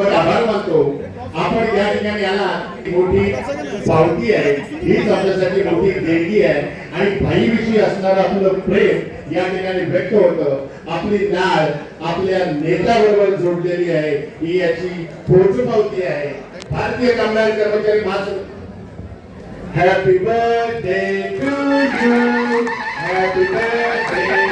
आभार मानतो. आपण या ठिकाणी याला मोठी पावती आहे. हीच आपल्यासाठी मोठी देणगी आहे. आणि भाईविषयी असणारं आपलं प्रेम या ठिकाणी व्यक्त होतं. आपली नाळ आपल्या नेत्याबरोबर जोडलेली आहे. ही याची पोचपावती आहे. Bharatiya Kamgar Karmachari Mahasangh happy birthday to you happy birthday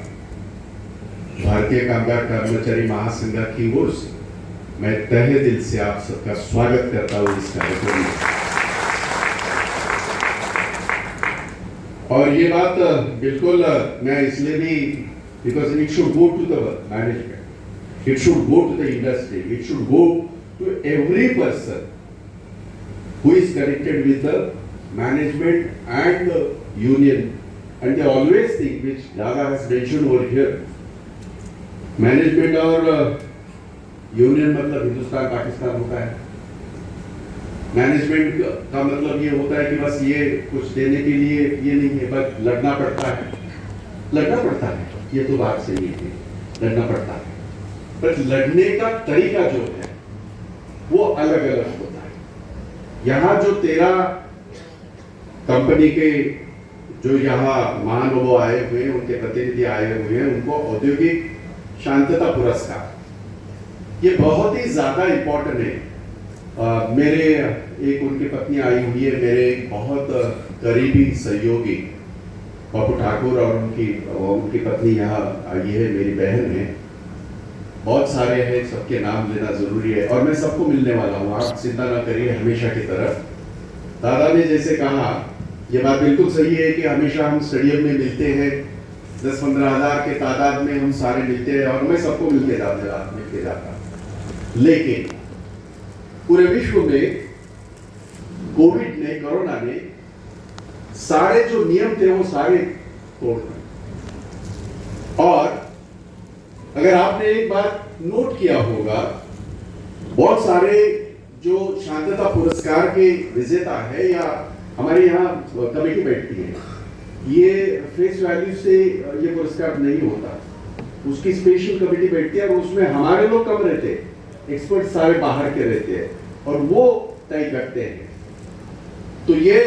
Bharatiya Kamgar Karmachari महासंघ की ओर से मैं तहे दिल से आप सबका स्वागत करता हूँ इस कार्यक्रम में। और ये बात बिल्कुल मैं इसलिए भी because it should go to the management it should go to the industry it should go to every person who is connected with the management and the union. And they always think, which Dada has mentioned over here, management और union मतलब हिंदुस्तान, पाकिस्तान होता है। Management का मतलब ये होता है कि बस ये कुछ देने के लिए ये नहीं है, बस लड़ना पड़ता है। लड़ना पड़ता है, ये तो बात सही है। लड़ना पड़ता है। पर लड़ने का तरीका जो है, वो अलग अलग होता है। यहाँ जो तेरा कंपनी के जो यहाँ महानुभव आए हुए हैं, उनके प्रतिनिधि आए हुए हैं, उनको औद्योगिक शांतता पुरस्कार। ये बहुत ही ज़्यादा इम्पोर्टेंट है। अ, मेरे एक उनकी पत्नी आई हुई है मेरे बहुत करीबी सहयोगी पप्पू ठाकुर और उनकी और उनकी पत्नी यहाँ आई है मेरी बहन है। बहुत सारे हैं सबके नाम लेना ज़रूरी है और मैं सबको मिलने वाला हूँ आप चिंता ना करिए हमेशा की तरफ़ दादा ने जैसे कहा ये बात बिल्कुल सही है कि हमेशा हम स्टेडियम में मिलते हैं दस पंद्रह हज़ार के तादाद में हम सारे मिलते हैं और मैं सबको मिलके जाता मिलके जाता लेकिन पूरे विश्व में कोविड ने, कोरोना ने सारे जो नियम थे वो सारे तोड़ दिए। और अगर आपने एक बात नोट किया होगा, बहुत सारे जो शांतता पुरस्कार के विजेता है या हमारे यहाँ कमेटी बैठती है ये फेस वैल्यू से ये पुरस्कार नहीं होता उसकी स्पेशल कमेटी बैठती है और उसमें हमारे लोग कम रहते एक्सपर्ट सारे बाहर के रहते हैं और वो तय करते हैं तो ये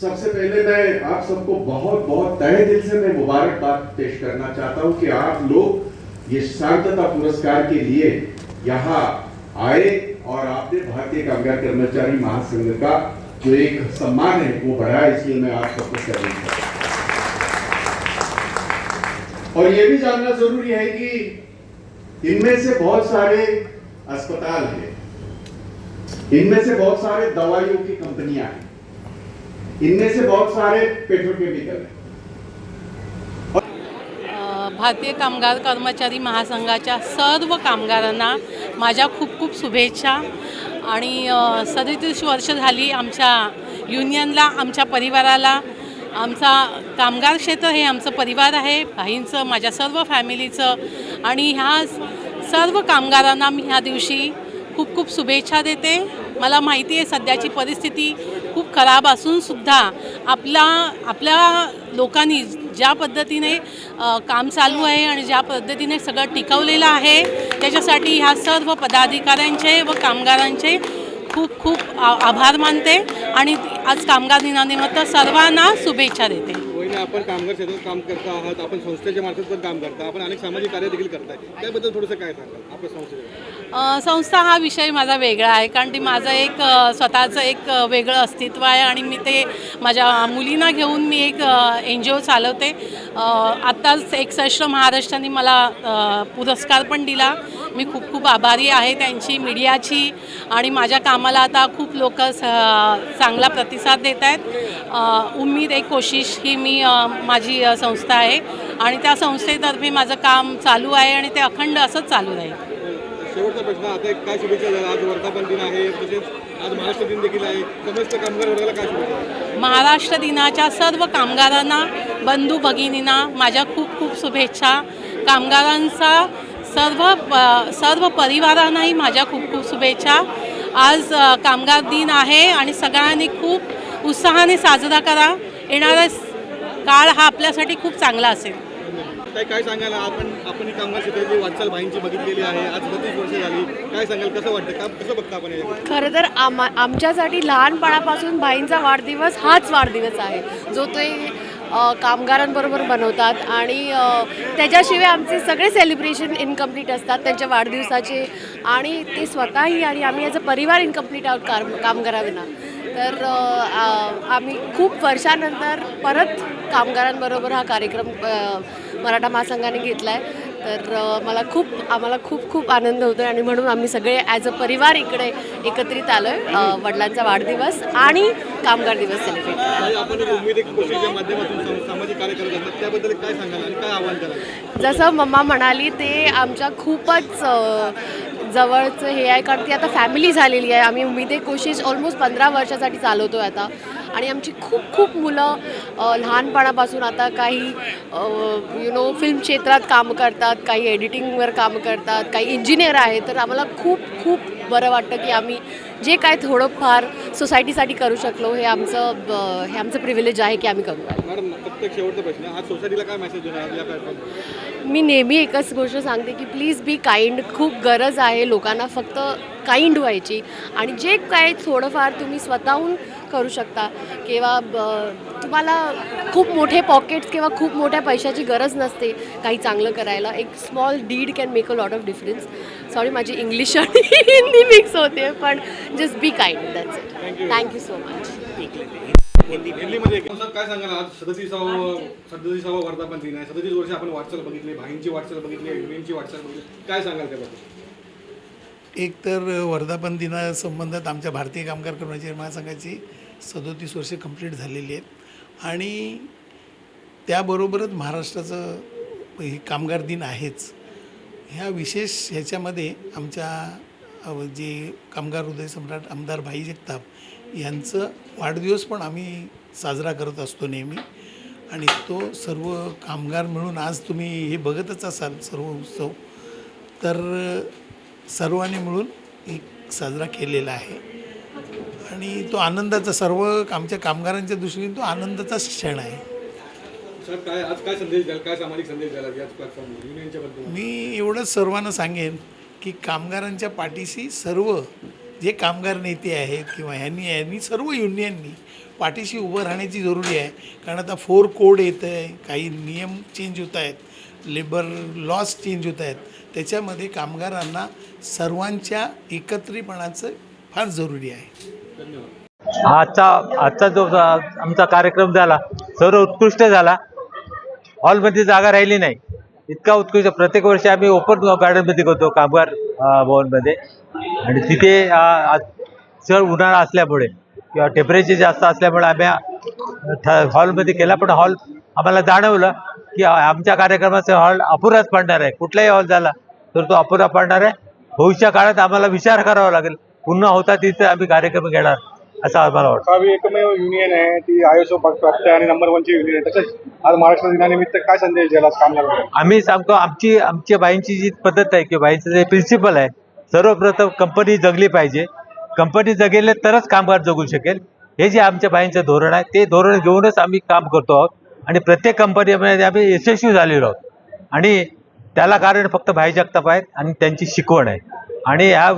सबसे पहले मैं आप सबको बहुत बहुत तहे दिल से मैं मुबारकबाद पेश करना चाहता हूँ कि आप लोग ये शांतता पुरस्कार के लिए यहाँ आए और आपने भारतीय कामगार कर्मचारी महासंघ का जो एक सम्मान है वो बढ़ाया, इसलिए मैं आप सबको सैल्यूट करता हूँ। और ये भी जानना जरूरी है कि इनमें से बहुत सारे अस्पताल हैं। इनमें से बहुत सारे दवाइयों की कंपनियां हैं। इनमें से बहुत सारे पेट्रोकेमिकल हैं। भारतीय कामगार कर्मचारी महासंघाच्या सर्व कामगारांना माझ्या खूप खूप शुभेच्छा. आणि सदतीस वर्ष झाली आमच्या युनियनला आमच्या परिवाराला आमचा कामगार क्षेत्र हे आमचं परिवार आहे भाईंचं माझ्या सर्व फॅमिलीचं. आणि ह्या सर्व कामगारांना मी ह्या दिवशी खूप खूप शुभेच्छा देते. मला माहिती आहे सध्याची परिस्थिती खूप खराब असूनसुद्धा आपला आपल्या लोकांनी ज्या पद्धतीने काम चालू आहे आणि ज्या पद्धतीने सगळं टिकवलेलं आहे त्याच्यासाठी ह्या सर्व पदाधिकाऱ्यांचे व कामगारांचे खूप खूप आभार मानते आणि आज कामगार दिनानिमित्त सर्वांना शुभेच्छा देते. आपण कामगार क्षेत्रात काम करता आहात. आपण संस्थेच्या मार्फत पण काम करता. आपण अनेक सामाजिक कार्य देखील करताय. त्याबद्दल थोडंसं काय सांगाल? आपल्या संस्थेचं अ, संस्था हा विषय माझा वेगळा आहे कारण ती माझं एक स्वतःचं एक वेगळं अस्तित्व आहे आणि मी ते माझ्या मुलींना घेऊन मी एक एन जी ओ चालवते. आत्ताच एक श्रेष्ठ महाराष्ट्राने मला पुरस्कार पण दिला. मी खूप खूप आभारी आहे त्यांची मीडियाची आणि माझ्या कामाला आता खूप लोक चांगला प्रतिसाद देत आहेत. उम्मीद एक कोशिश ही मी माझी संस्था आहे. आणि त्या संस्थेतर्फे माझं काम चालू आहे आणि ते अखंड असंच चालू राहील. शेवटचा प्रश्न आता एक काय शुभेच्छा द्याल? आज वर्धापन दिन आहे तसेच आज महाराष्ट्र दिन देखील आहे. समस्त कामगार वर्गाला काय शुभेच्छा? महाराष्ट्र दिनाच्या सर्व कामगारांना बंधू भगिनींना माझ्या खूप खूप शुभेच्छा. कामगारांचा सर्व प- सर्व परिवारांनाही माझ्या खूप खूप शुभेच्छा. आज कामगार दिन आहे आणि सगळ्यांनी खूप उत्साहाने साजरा करा. येणारा काळ हा आपल्यासाठी खूप चांगला असेल. काय काय सांगाल? आपण आपण ही कामगार क्षेत्राची वाटचाल भाईंची बघितलेली आहे आज बत्तीस वर्ष झाली. काय सांगाल? कसं वाटतं? का कसं बघता आपण? खरं तर आमा आमच्यासाठी लहानपणापासून भाईंचा वाढदिवस हाच वाढदिवस आहे. जो ते कामगारांबरोबर बनवतात आणि त्याच्याशिवाय आमचे सगळे सेलिब्रेशन इनकम्प्लीट असतात त्यांच्या वाढदिवसाचे. आणि ते स्वतःही आणि आम्ही याचा परिवार इनकम्प्लीट आहोत काम कामगारांना. तर आम्ही खूप वर्षानंतर परत कामगारांबरोबर हा कार्यक्रम मराठा महासंघाने घेतला आहे तर मला खूप आम्हाला खूप खूप आनंद होतो आणि म्हणून आम्ही सगळे ॲज अ परिवार इकडे एकत्रित आलो आहे वडिलांचा वाढदिवस आणि कामगार दिवस सेलिब्रेट जसं मम्मा म्हणाली ते आमच्या खूपच जवळचं हे आहे कारण ती आता फॅमिली झालेली आहे. आम्ही उमेदे कोशिश ऑलमोस्ट पंधरा वर्षासाठी चालवतो आहे आता. आणि आमची खूप खूप मुलं लहानपणापासून आता काही यु नो फिल्म क्षेत्रात काम करतात काही एडिटिंगवर काम करतात काही इंजिनियर आहेत. तर आम्हाला खूप खूप बरं वाटतं की आम्ही जे काय थोडंफार सोसायटीसाठी करू शकलो हे आमचं ब- हे आमचं प्रिव्हिलेज आहे की आम्ही करू. मॅडम फक्त शेवटचा प्रश्न आज सोसायटीला काय मेसेज देणार मी नेहमी एकच गोष्ट सांगते की प्लीज बी काइंड खूप गरज आहे लोकांना फक्त काइंड व्हायची. आणि जे काय थोडंफार तुम्ही स्वतःहून करू शकता किंवा ब- तुम्हाला खूप मोठे पॉकेट्स किंवा खूप मोठ्या पैशाची गरज नसते काही चांगलं करायला. एक small deed can make a lot of difference sorry माझी इंग्लिश आणि हिंदी मिक्स होते पण just be kind that's it thank you so much दिल्लीमध्ये सर काय सांगाल? आज सदतीसावं सदतीसावा वर्धापन दिन आहे. सदतीस वर्ष आपण वाटचाल बघितली भाईंची वाटचाल बघितली युनियनची वाटचाल बघितली. काय सांगाल त्याबद्दल? एक तर वर्धापन दिनासंबंधात आमच्या भारतीय कामगार कर्मचारी महासंघाची सदोतीस वर्षे कंप्लीट झालेली आहेत. आणि त्याबरोबरच महाराष्ट्राचं हे कामगार दिन आहेच. ह्या विशेष ह्याच्यामध्ये आमच्या जे कामगार हृदय सम्राट आमदार भाई जगताप यांचं वाढदिवस पण आम्ही साजरा करत असतो नेहमी. आणि तो सर्व कामगार मिळून आज तुम्ही हे बघतच असाल सर्व उत्सव. तर सर्वांनी मिळून एक साजरा केलेला आहे. आणि तो आनंदाचा सर्व आमच्या कामगारांच्या दृष्टीने तो आनंदाचाच क्षण आहे. मी एवढंच सर्वांना सांगेन की कामगारांच्या पाठीशी सर्व जे कामगार नेते आहेत किंवा ह्यांनी यांनी सर्व युनियननी पाठीशी उभं राहण्याची जरुरी आहे. कारण आता फोर कोड येतं आहे काही नियम चेंज होत आहेत लेबर लॉज चेंज होत आहेत. त्याच्यामध्ये कामगारांना सर्वांच्या एकत्रितपणाचं फार जरुरी आहे. धन्यवाद. आजचा आजचा जो आमचा कार्यक्रम झाला सर्व उत्कृष्ट झाला हॉलमध्ये जागा राहिली नाही. इतका उत्कृष्ट. प्रत्येक वर्षी आम्ही ओपन गार्डनमध्ये करतो कामगार भवनमध्ये. आणि तिथे चढ सर उन्हाळा असल्यामुळे किंवा टेम्परेचर जास्त असल्यामुळे आम्ही हॉलमध्ये केला. पण हॉल आम्हाला जाणवलं की आमच्या कार्यक्रमाचा हॉल अपुराच पडणार आहे. कुठलाही हॉल झाला तर तो अपुरा पडणार आहे. भविष्य काळात आम्हाला विचार करावा लागेल. पुन्हा होता तिथे आम्ही कार्यक्रम घेणार. असं आम्हाला वाटतं. गावी एकमेव युनियन आहे ती आयएसओ प्राप्त आणि नंबर वनची युनियन आहे. तसेच आज महाराष्ट्र दिनानिमित्त काय संदेश आज कामगार आम्ही सांगतो आमची आमच्या बाईंची जी पद्धत आहे किंवा बाईंचं जे प्रिन्सिपल आहे सर्वप्रथम कंपनी जगली पाहिजे. कंपनी जगेल तरच कामगार जगू शकेल. हे जे आमच्या बाईंचं धोरण आहे ते धोरण घेऊनच आम्ही काम करतो आहोत. आणि प्रत्येक कंपनीमध्ये आम्ही यशस्वी झालेलो आहोत. आणि त्याला कारण फक्त भाई जगताप आहेत आणि त्यांची शिकवण आहे. आणि ह्या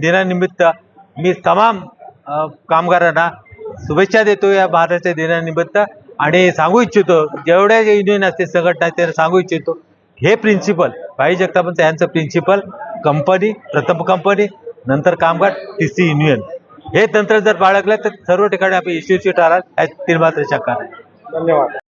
दिनानिमित्त मी तमाम कामगारांना शुभेच्छा देतो या महाराष्ट्र दिनानिमित्त. आणि सांगू इच्छितो जेवढ्या युनियन असते संघटना त्यांना सांगू इच्छितो हे प्रिन्सिपल भाई जगतापांचं यांचं प्रिन्सिपल कंपनी प्रथम कंपनी नंतर कामगार तिसरी युनियन हे तंत्र जर बाळगलं तर सर्व ठिकाणी आपण यशस्वी ठराल यात तीन मात्र शंका धन्यवाद.